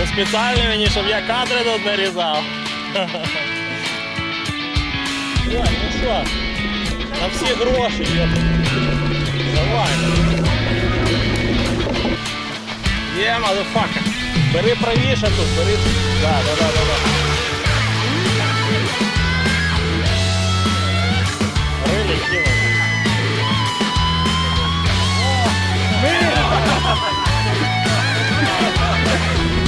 Ви спеціально мені, щоб я кадри тут нарізав. Ой, ну що, на всі гроші, йоп. Давай. Є, мазафака. Бери правіше тут, бери. Да, да, да, да, да. Рилі кинули. А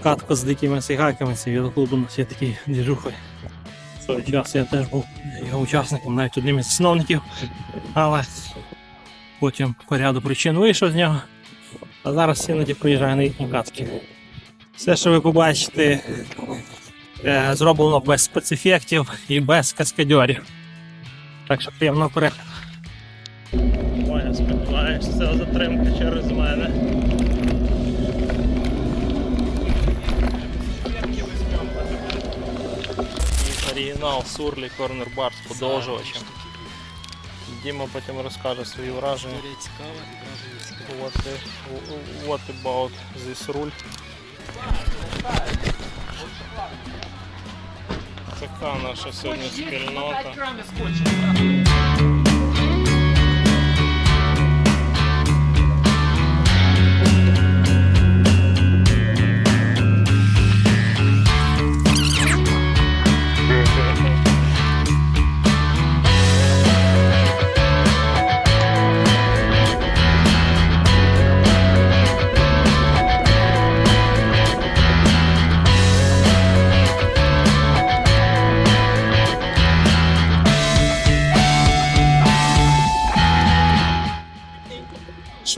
на катку з дикими сигаками, це від клубу у нас є такий двіжухою. Свого я теж був його учасником, навіть одним із засновників, але потім по ряду причин вийшов з нього. А зараз іноді приїжджаю на їхні катки. Все, що ви побачите, е, зроблено без спецефектів і без каскадьорів. Так що приємного перегляду. Ой, я сподіваюся, це затримка через мене. Оригінал Сурлі Корнер Бар з подовжувачем. Діма потім розкаже свої враження. What, the- what about this rule? Така наша сьогодні спільнота.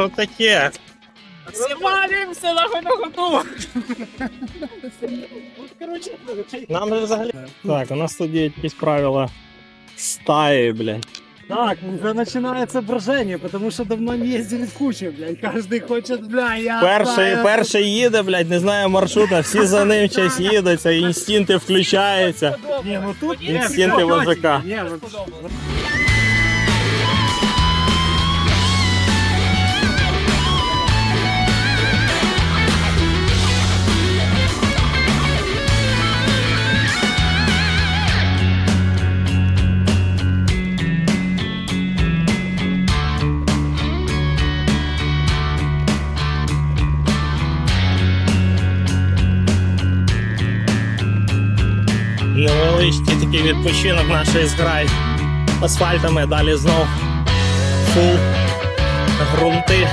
Що таке? Валимся нахуй на ходу! Нам же взагалі. Так, у нас тут є якісь правила стаї, блядь. Так, уже начинается брожение, потому что давно не ездили в куче, блядь. Каждый хочет, бля, я... Перший, знаю. перший їде, блядь, не знає маршрута, всі за ним щось їдуть, а інстинкти включаються. Не, ну тут... Инстинкты вожака. Не, ну... Невеличкий такий відпочинок нашої зграї. Асфальтами далі знов фул грунти.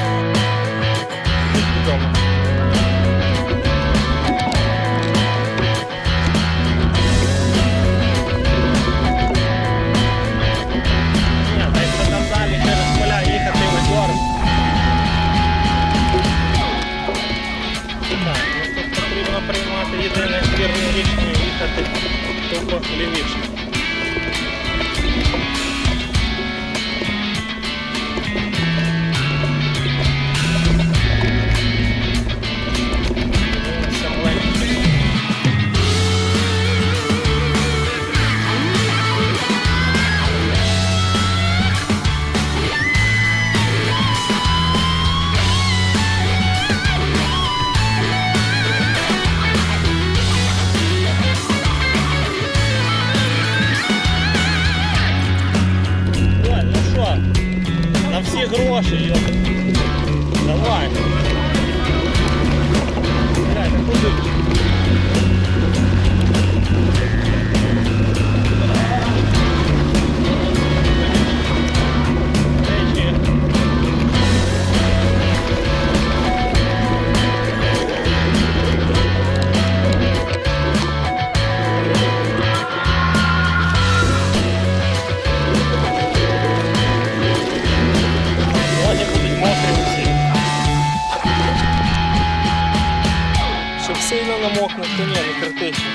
Намокнуть, то ні, не критично.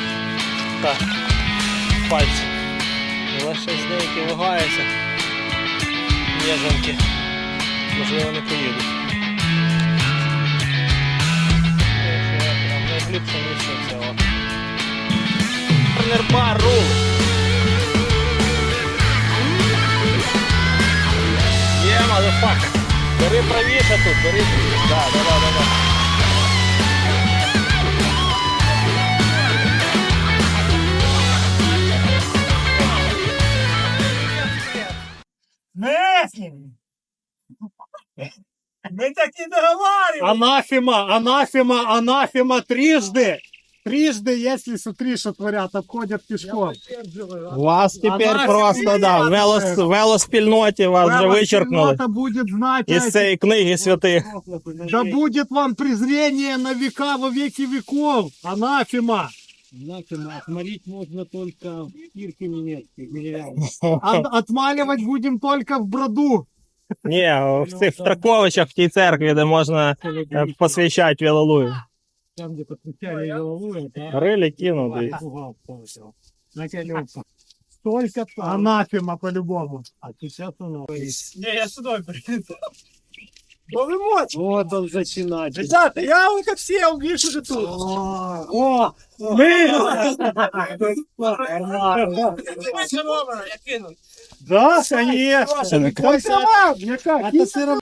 Так, пальці. Але щось деякі вагаються. Ніженки. Можливо, не поїдуть. Найглибше місце цього. Тренербар рулить. Є, мазафака. Бери правіше тут, бери. Да, да, да, да, да. Мы так не договаривались. Анафема, анафема, анафема трижды. Трижды, если смотри, что творят, обходят пешком. Вас тепер Вона просто да, сім'я, в велос, це. велоспільноті вас вже Право вичеркнули спільнота будет знать, із а цієї книги святих. Да будет вам презрение на века во веки веков. Анафема. Анафема. Отмолить можно только в кирке немецкой. Отмаливать будем только в броду. Ні, в цих Траковичах в тій церкві, де можна е, посвящати Вілалую. Там, где подключали голову, это Рилі кинув. десь. Только анафема по-любому. А сейчас у Не, я сюда приеду. Вот он начинает. Ребята, я вот как все, он видишь уже тут. О, мы! Да, конечно. Только мне как? Это все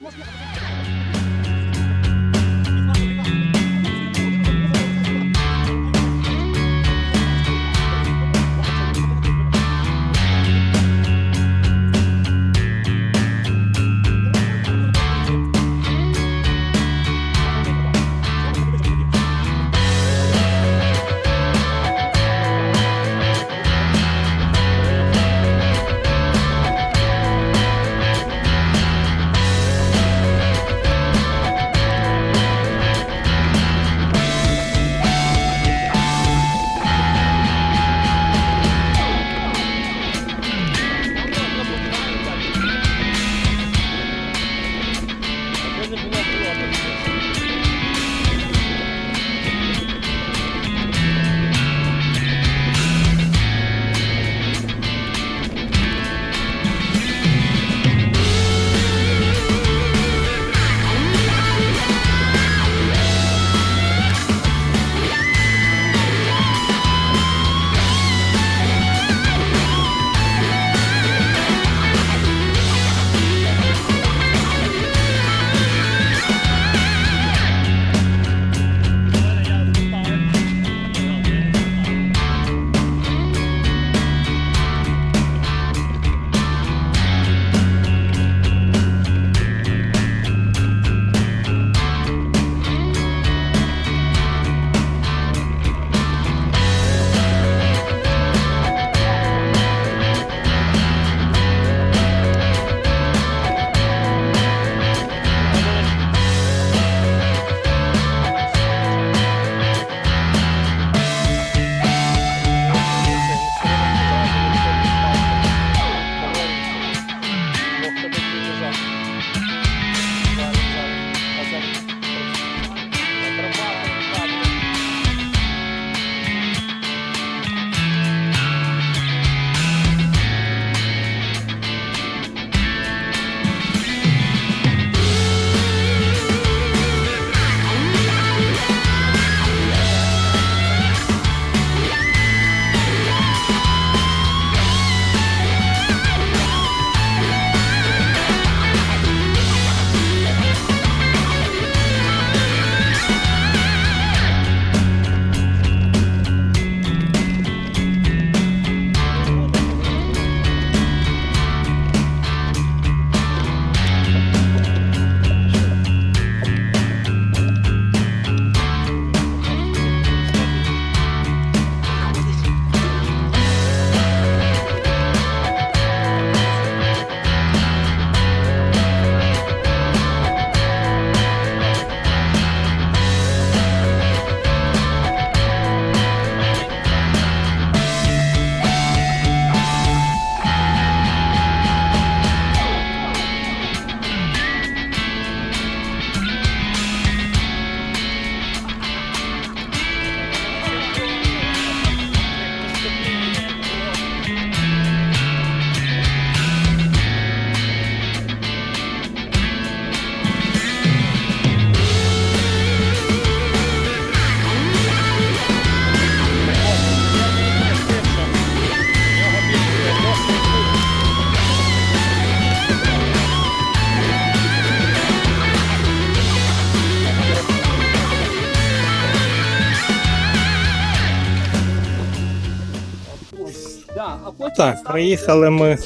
так, приїхали ми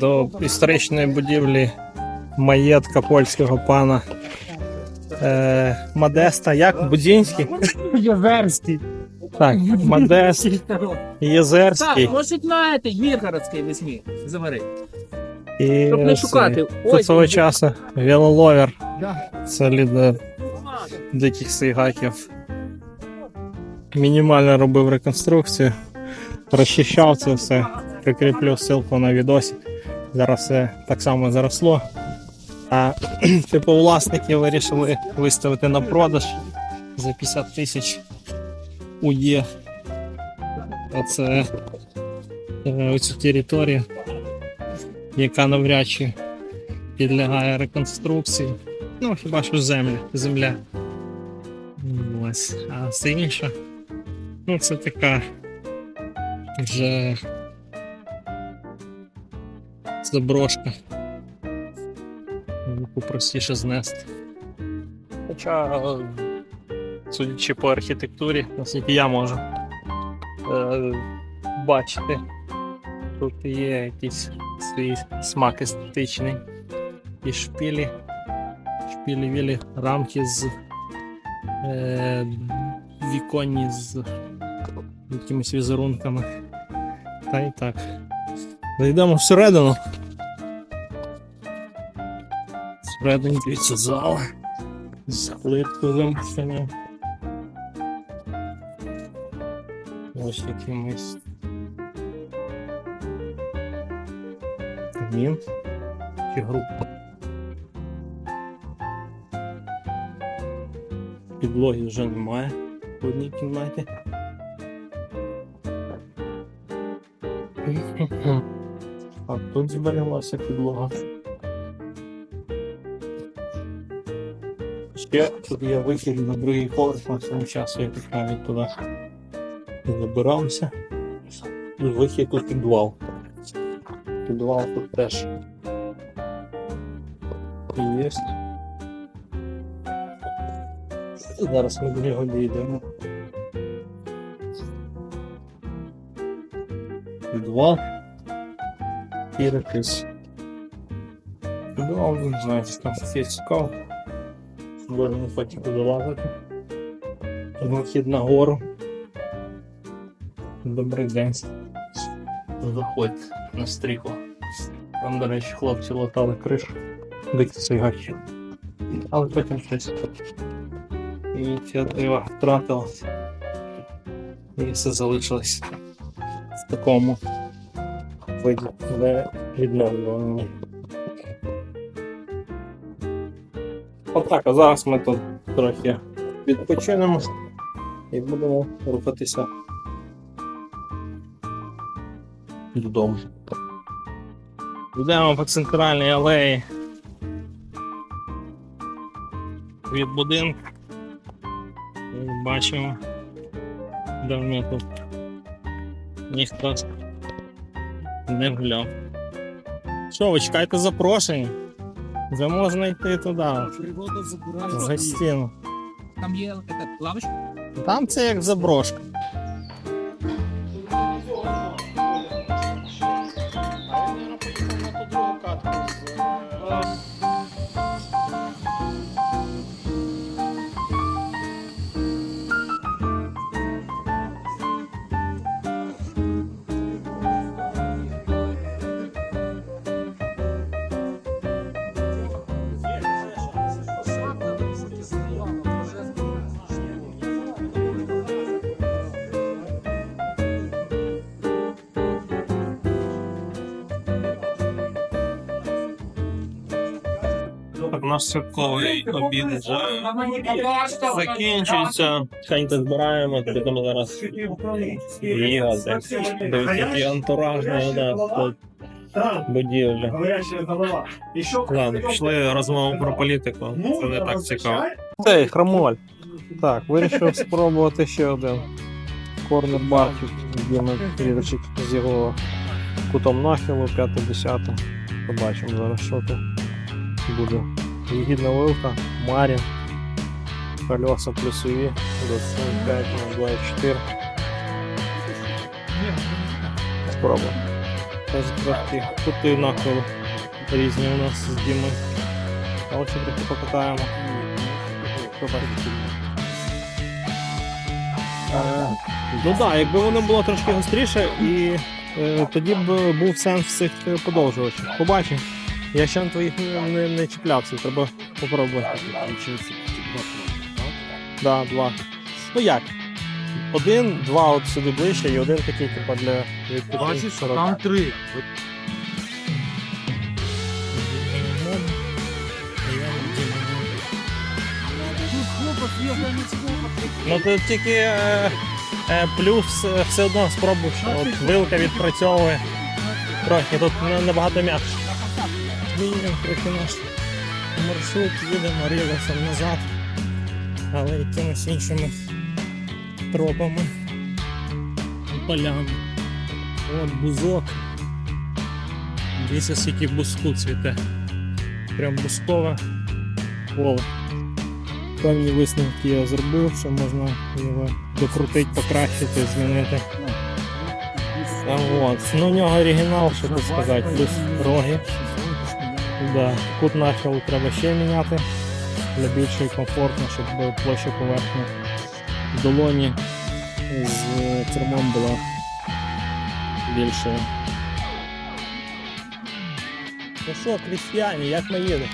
до історичної будівлі маєтка польського пана е, Модеста. Як? Будзінський? Єзерський. Так, Модест Єзерський. Так, можуть на этой Міргородський візьмі, завари. І Щоб не шукати. Ой, свого часу велоловер. Да. Це лідер диких сейгаків. Мінімально робив реконструкцію, розчищав це все, прикріплю ссылку на відосі. Зараз все так само заросло. А типу власники вирішили виставити на продаж за 50 тисяч УЄ. Оце е, оцю територію, яка навряд чи підлягає реконструкції. Ну, хіба що земля. земля. Ось. А все інше. Ну, це така вже заброшка. Яку простіше знести. Хоча, судячи по архітектурі, наскільки я можу е, бачити, тут є якийсь свій смак естетичний. І шпілі, шпілі вілі рамки з е, віконні з якимись візерунками. Та й так. Зайдемо всередину. Всередині дивіться зал. З плиткою вимушенням. Ось якимось. Камін. Чи група. Підлоги вже немає в одній кімнаті. А тут збереглася підлога. Ще тут є вихід на другий поверх на цьому часу, я так навіть туди забирався. Вихід у підвал. Підвал тут теж є. Зараз ми до нього дійдемо. Підвал. І якийсь. Підвал, не знаю, там все цікаво. Потім туди лазити. Вихід на гору. Добрий день. Заходь на стріху. Там, до речі, хлопці латали кришу. Дикі сайгачі. Але потім щось. Ініціатива втратилася. І все залишилось в такому виді, де відновлюваному. Отак, а зараз ми тут трохи відпочинемо і будемо рухатися додому. Йдемо по центральній алеї від будинку. Бачимо, давно тут ніхто не гуляв. Що, ви чекаєте запрошень? Де можна йти туди, За в гостину. Там є така лавочка. Там це як заброшка. Святковий обід вже закінчується. Хай збираємо, будемо зараз бігати. Дивіться, який антуражний да, тут. Еще Ладно, пішли розмову про політику. Це не так цікаво. Цей хромоль. Так, вирішив спробувати ще один корнер-барчик, Діми Вірчик з його кутом нахилу 5-10. Побачимо зараз, що тут буде. Єгідна вилка, Марін, колеса плюсові, 25 на 24. спробуємо. Теж трохи кути нахилу різні у нас з Дімою. Але ще трохи покатаємо. Е, Ну так, якби воно було трошки гостріше, і е, тоді б був сенс цих подовжувачів. Побачимо. Я ще на твоїх не, не, чіплявся, треба попробувати. Да, два. Ну як? Один, два от сюди ближче і один такий, типа для Бачиш, там три. Тут. Ну то тільки е, е, плюс е, все одно спробуєш, от вилка відпрацьовує. Трохи тут не- набагато м'якше. Змінюємо трохи наш маршрут, їдемо рілесом назад, але якимись іншими тропами, полями. От бузок. Дивіться, скільки бузку цвіте. Прям бузкове поле. Певні висновки я зробив, що можна його докрутити, покращити, змінити. А от. Ну, у нього оригінал, що тут сказати, плюс роги. Да. Кут нахилу треба ще міняти для більшої комфортно, щоб площа поверхні в долоні з кермом була більшою. Ну що, крістяні, як ми їдемо?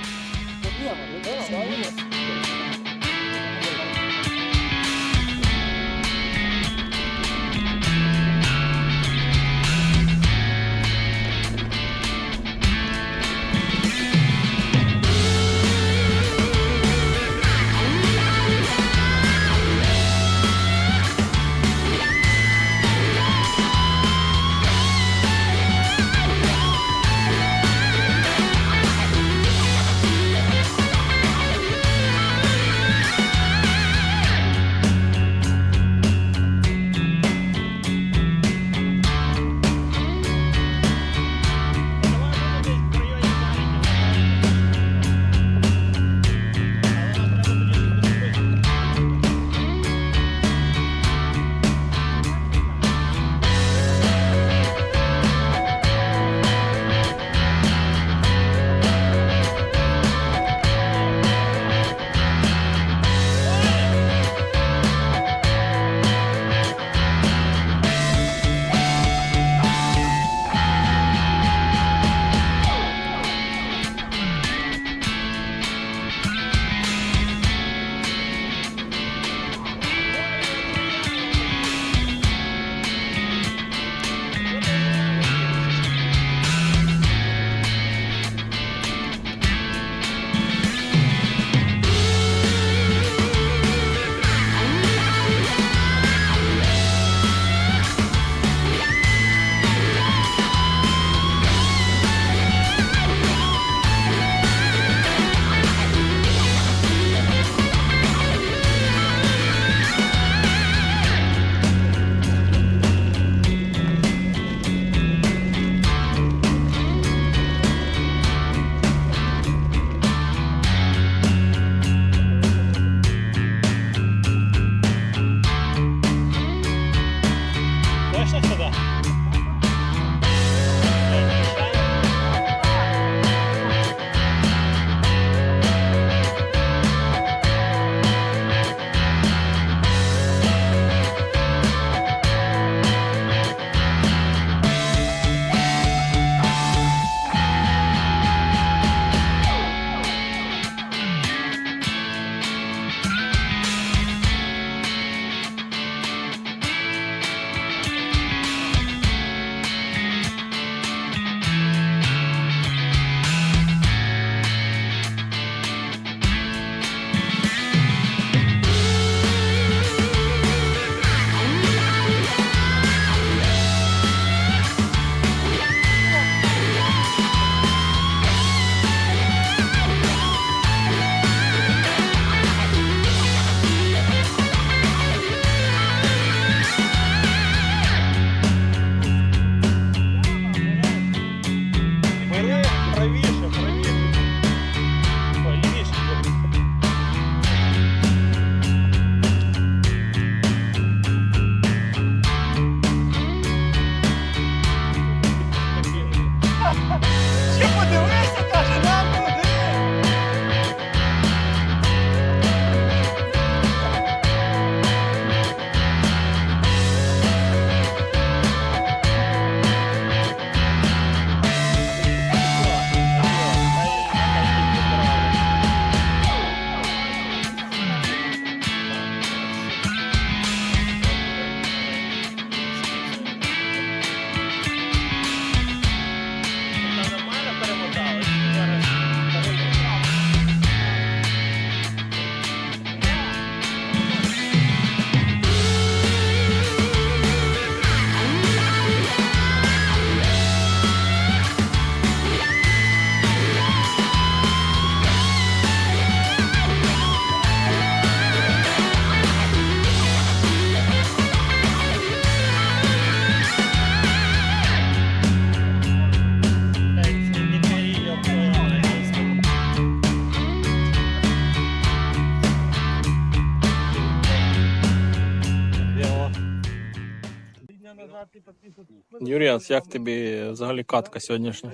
Юріас, як тобі взагалі катка сьогоднішня?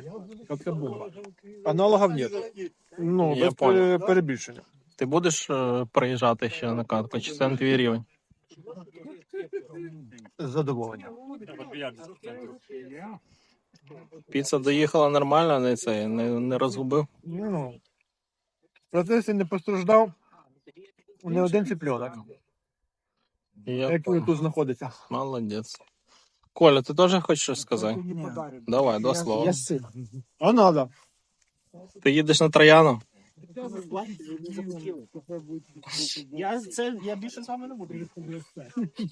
Как это было? Аналогов нет. Ну, Я без понял. пере- перебільшення. Ти будеш е, приїжджати ще на катку, чи це не твій рівень? З задоволенням. Піца доїхала нормально, не це не, не розгубив. Ну, в процесі не постраждав не один цыпленок, Я який тут знаходиться. молодець. Коля, ти теж хочеш щось сказати? Давай, два слова. А надо. Ти їдеш на Трояну? Я це я більше з вами не буду.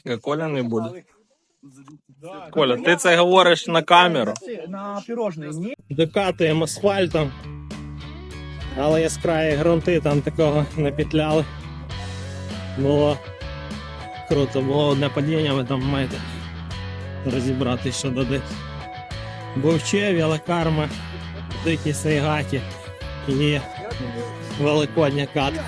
А Коля не буде. Коля, ти це говориш на камеру. На пірожний, ні? Докатуємо асфальтом. Але яскраві ґрунти там такого не петляли. Було круто, було одне падіння, ви там маєте розібрати, що додати. Бовче, велокарма, дикі сайгаті і великодня катка.